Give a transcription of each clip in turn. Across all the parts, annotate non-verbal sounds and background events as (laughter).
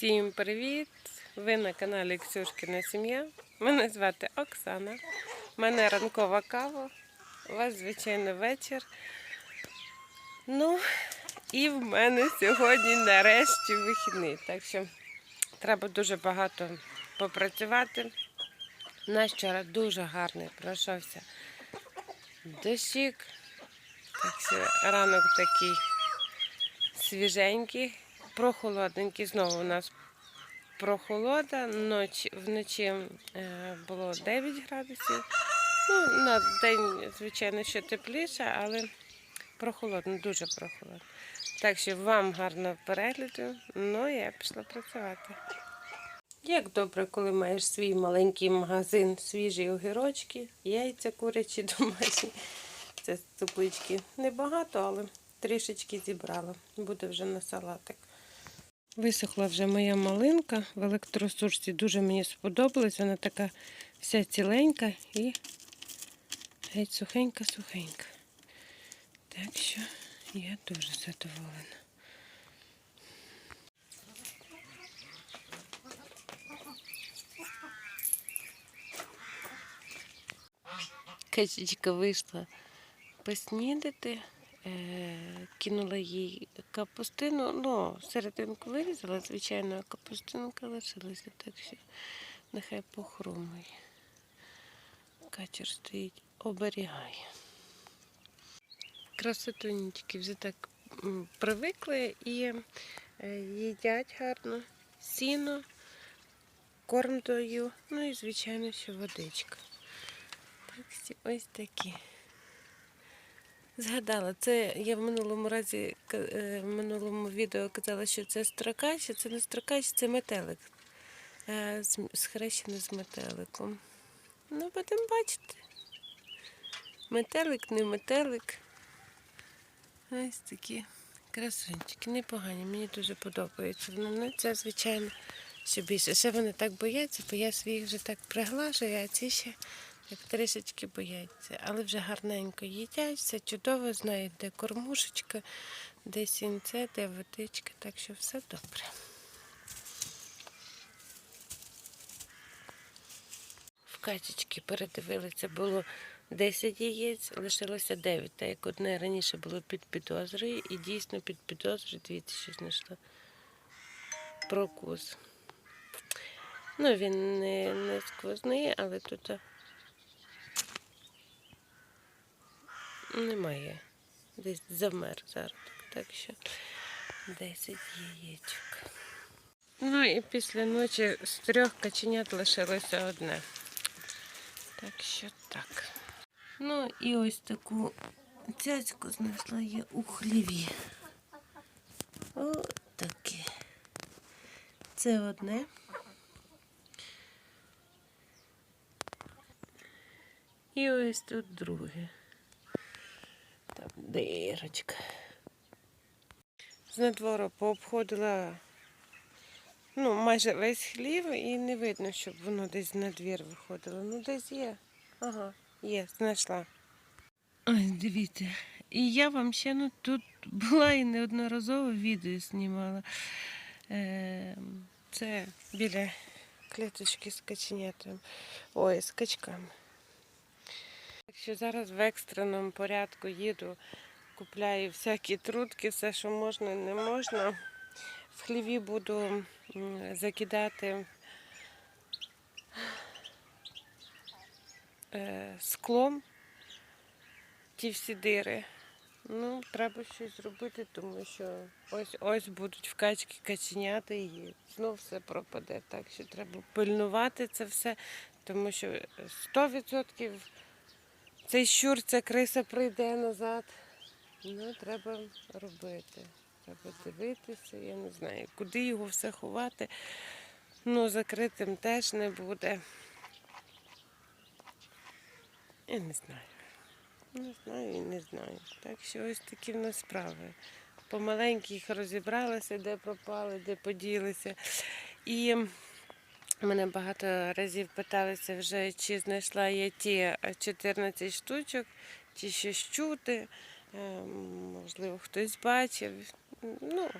Всім привіт! Ви на каналі Ксюшкина Сім'я. Мене звати Оксана. У мене ранкова кава. У вас, звичайно, вечір. Ну, і в мене сьогодні нарешті вихідний. Так що треба дуже багато попрацювати. Наш вчора дуже гарний пройшовся дощик. Так що ранок такий свіженький, прохолодненький. Знову у нас прохолода. Ночі, вночі е, було 9 градусів. Ну, на день, звичайно, ще тепліше, але прохолодно, дуже прохолодно. Так що вам гарного перегляду. Ну, я пішла працювати. Як добре, коли маєш свій маленький магазин, свіжі огірочки, яйця курячі домашні. Це з теплички небагато, але трішечки зібрала. Буде вже на салатик. Висохла вже моя малинка в електросушці. Дуже мені сподобалась. Вона така вся ціленька і геть сухенька-сухенька. Так що я дуже задоволена. Качечка вийшла поснідати, кинула їй капустину, ну, серединку вирізала, звичайно, капустинка лишилася, так що нехай похрумує. Качер стоїть, оберігає. Красотунечки вже так привикли і е, їдять гарно сіно, корм даю, ну і, звичайно, ще водичка. Так, ось такі. Згадала, це я в минулому разі е, в минулому відео казала, що це строкач, а це не строкач, це метелик. Е, Схрещений з метеликом. Ну, будемо бачити. Метелик, не метелик. Ось такі красунчики, непогані, мені дуже подобається. Ну, це, звичайно, що більше. Ще вони так бояться, бо я своїх вже так приглажую, а ці ще як трішечки бояться. Але вже гарненько їдять, все чудово, знають, де кормушечка, де сінце, де водичка, так що все добре. В качечки передивилися, було 10 яєць, лишилося 9, так як одне раніше було під підозрою, і дійсно під підозрою, дивіться, що знайшла. Прокус. Ну, він не, не сквозний, але тут немає. Десь замер зараз. Так що 10 яєчок. Ну і після ночі з трьох каченят лишилося одне. Так що так. Ну і ось таку цяцьку знайшла я у хліві. Ось таке. Це одне. І ось тут друге. Там дирочка. З надвору пообходила ну, майже весь хлів і не видно, щоб воно десь на двір виходило. Ну, десь є. Ага, є, знайшла. Ось, дивіться. І я вам ще ну, тут була і неодноразово відео знімала. Е, це біля клеточки з каченятами. Ой, з качками. Так що зараз в екстреному порядку їду, купляю всякі трутки, все, що можна, не можна. В хліві буду закидати е, склом ті всі дири. Ну, треба щось зробити, тому що ось ось будуть в качки каченята і знов все пропаде. Так що треба пильнувати це все, тому що 100% цей щур, ця криса прийде назад. Ну, треба робити. Треба дивитися, я не знаю, куди його все ховати. Ну, закритим теж не буде. Я не знаю. Не знаю і не знаю. Так що ось такі в нас справи. Помаленьку їх розібралися, де пропали, де поділися. І мене багато разів питалися вже, чи знайшла я ті 14 штучок, чи щось чути. Е, Можливо, хтось бачив. Ну,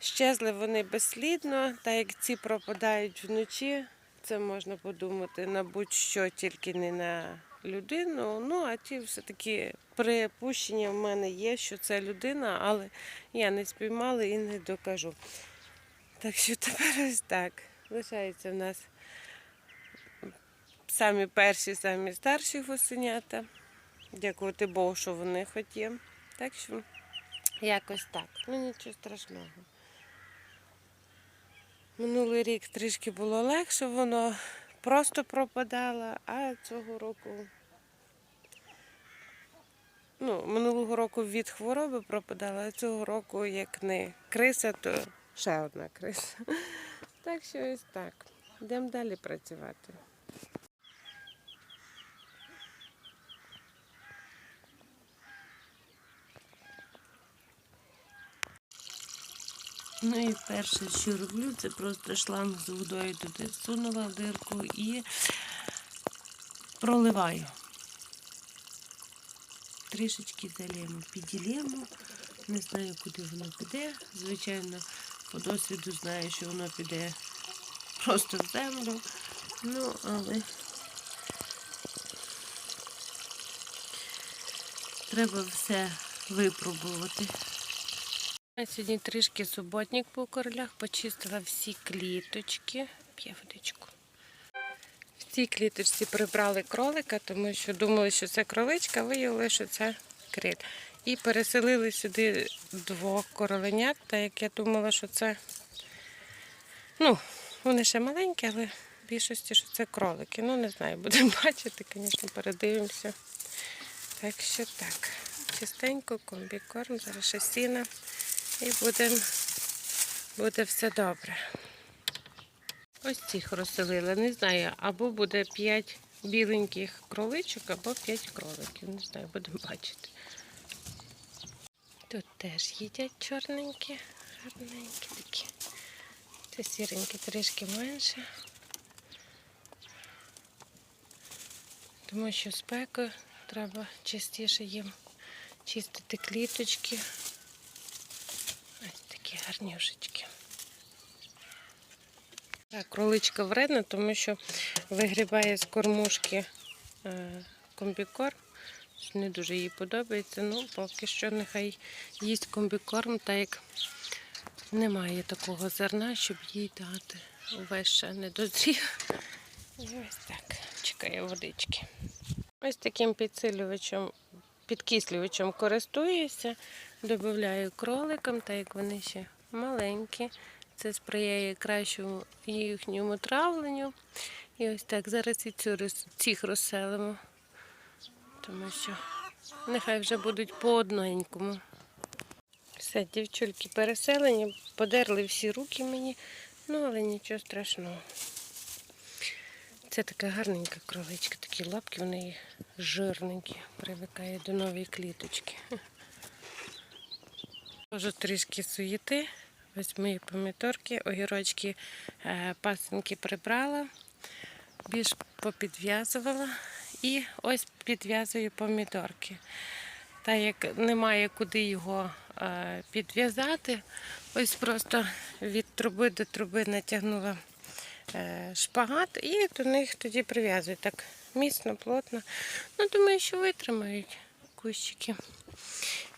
Щезли вони безслідно, так як ці пропадають вночі, це можна подумати на будь-що, тільки не на людину. Ну, а ті все-таки припущення в мене є, що це людина, але я не спіймала і не докажу. Так що тепер ось так. Лишається в нас самі перші, самі старші гусенята. Дякувати Богу, що вони хоч. Так що якось так. Ну нічого страшного. Минулий рік трішки було легше, воно просто пропадало, а цього року. Ну, минулого року від хвороби пропадала, а цього року, як не криса, то ще одна криса. Так що ось так. Йдемо далі працювати. Ну і перше, що роблю, це просто шланг з водою туди сунула в дирку і проливаю. Трішечки залємо, піділємо. Не знаю, куди воно піде. Звичайно, по досвіду знаю, що воно піде просто в землю. Ну, але треба все випробувати. Сьогодні трішки суботник по королях, почистила всі кліточки. П'є водичку. В цій кліточці прибрали кролика, тому що думали, що це кроличка, виявили, що це крит. І переселили сюди двох короленят, так як я думала, що це. Ну, вони ще маленькі, але в більшості, що це кролики. Ну, не знаю, (laughs) будемо бачити, звісно, передивимося. Так що так. Чистенько, комбікорм, зараз ще сіна. І будем, буде все добре. Ось цих розселила. Не знаю, або буде 5 біленьких кроличок, або 5 кроликів. Не знаю, будемо бачити. Тут теж їдять чорненькі, гарненькі такі. Це сіренькі трішки менше. Тому що спеку треба частіше їм чистити кліточки. Ось такі гарнюшечки. Так, кроличка вредна, тому що вигрібає з кормушки е, комбікорм. Не дуже їй подобається. Ну, поки що нехай їсть комбікорм, так як немає такого зерна, щоб їй дати. Увесь ще не дозрів. І ось так. Чекає водички. Ось таким підсилювачем, підкислювачем користуюся. Додаю кроликам, так як вони ще маленькі. Це сприяє кращому їхньому травленню. І ось так зараз і цю, цих розселимо, тому що нехай вже будуть по одненькому. Все, дівчульки переселені, подерли всі руки мені, ну але нічого страшного. Це така гарненька кроличка, такі лапки в неї жирненькі, привикає до нової кліточки. Можу трішки суєти. Ось мої помідорки, огірочки, е, пасинки прибрала, більш попідв'язувала. І ось підв'язую помідорки. Та як немає куди його е, підв'язати, ось просто від труби до труби натягнула е, шпагат і до них тоді прив'язую так міцно, плотно. Ну, думаю, що витримають кущики.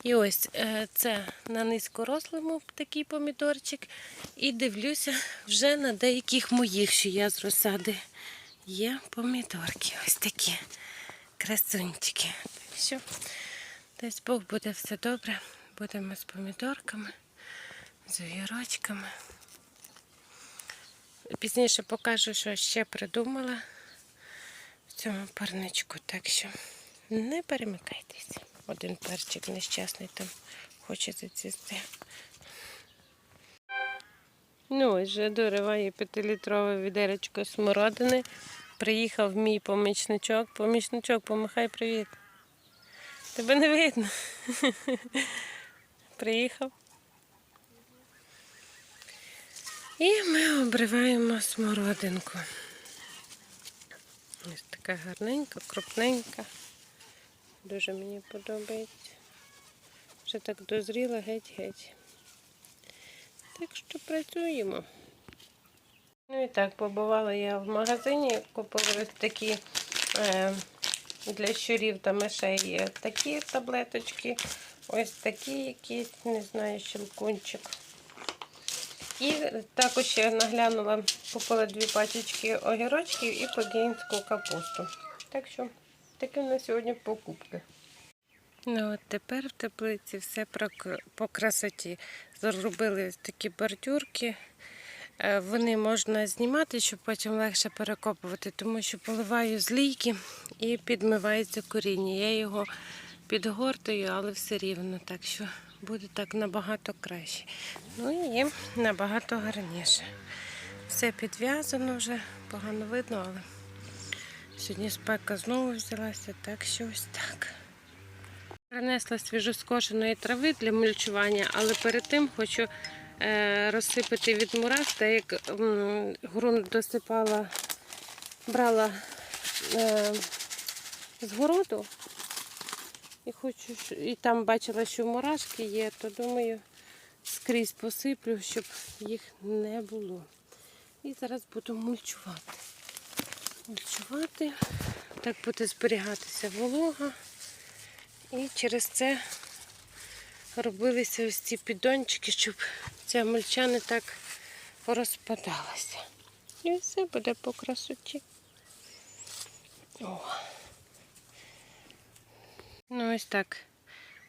І ось е, це на низькорослому такий помідорчик. І дивлюся вже на деяких моїх, що я з розсади є помідорки. Ось такі красунчики. Так що, десь Бог буде все добре. Будемо з помідорками, з огірочками. Пізніше покажу, що ще придумала в цьому парничку. Так що не перемикайтесь. Один перчик нещасний там хоче зацісти. Ну, ось вже дориває п'ятилітрове відеречко смородини. Приїхав мій помічничок. Помічничок, помахай привіт. Тебе не видно. (laughs) Приїхав. І ми обриваємо смородинку. Ось така гарненька, крупненька. Дуже мені подобається. Вже так дозріла геть-геть. Так що працюємо. Ну і так, побувала я в магазині, купила ось такі е, для щурів та мишей є такі таблеточки, ось такі якісь, не знаю, щелкунчик. І також ще наглянула, купила дві пачечки огірочків і пекінську капусту. Так що такі на сьогодні покупки. Ну от тепер в теплиці все по красоті. Зробили ось такі бордюрки. Е, Вони можна знімати, щоб потім легше перекопувати, тому що поливаю з лійки і підмивається коріння. Я його підгортую, але все рівно, так що буде так набагато краще. Ну і набагато гарніше. Все підв'язано вже, погано видно, але сьогодні спека знову взялася, так що ось так. Принесла свіжоскошеної трави для мульчування, але перед тим хочу розсипати від мурах, так як м, ґрунт досипала, брала е, з городу. І хочу, і там бачила, що мурашки є, то думаю, скрізь посиплю, щоб їх не було. І зараз буду мульчувати. Мульчувати, так буде зберігатися волога. І через це робилися ось ці піддончики, щоб ця мульча не так розпадалася. І все буде по красоті. О. Ну, ось так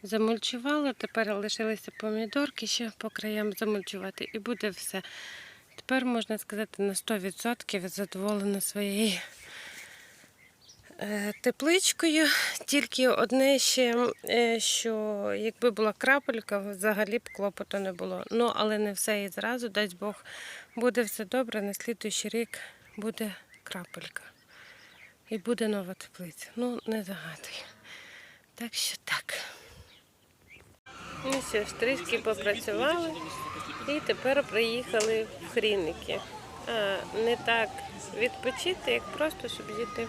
замульчувала. Тепер лишилися помідорки ще по краям замульчувати. І буде все. Тепер можна сказати на 100% задоволена своєю тепличкою. Тільки одне ще, е, що якби була крапелька, взагалі б клопоту не було. Ну, але не все і зразу, дасть Бог, буде все добре, на слідуючий рік буде крапелька. І буде нова теплиця. Ну, не загадуй. Так що так. Ну що ж, попрацювали і тепер приїхали в Хріники. А, не так відпочити, як просто, щоб діти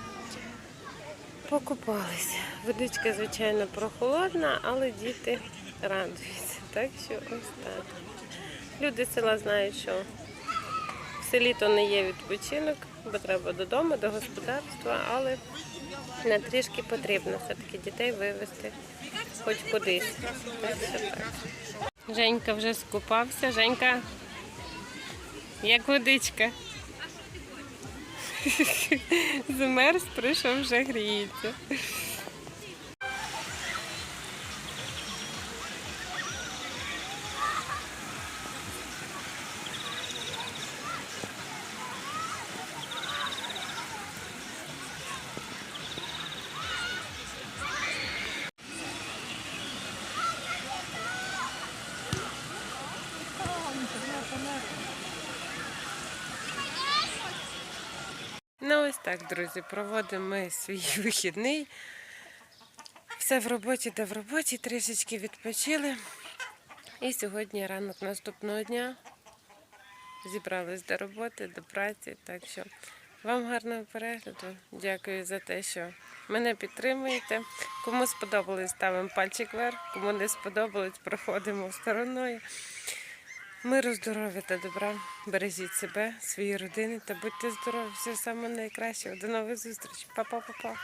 покупалися. Водичка, звичайно, прохолодна, але діти радуються. Так що ось так. Люди села знають, що все літо не є відпочинок, бо треба додому, до господарства, але на трішки потрібно все-таки дітей вивезти хоч кудись. Так так. Женька вже скупався. Женька, як водичка. (laughs) Замерз, прийшов, вже гріється. Так, друзі, проводимо ми свій (laughs) вихідний. Все в роботі та в роботі, трішечки відпочили. І сьогодні ранок наступного дня зібрались до роботи, до праці. Так що вам гарного перегляду. Дякую за те, що мене підтримуєте. Кому сподобалось, ставимо пальчик вверх. Кому не сподобалось, проходимо стороною. Миру, здоров'я та добра. Бережіть себе, свої родини та будьте здорові. Все саме найкращого. До нових зустрічей. Па-па-па-па.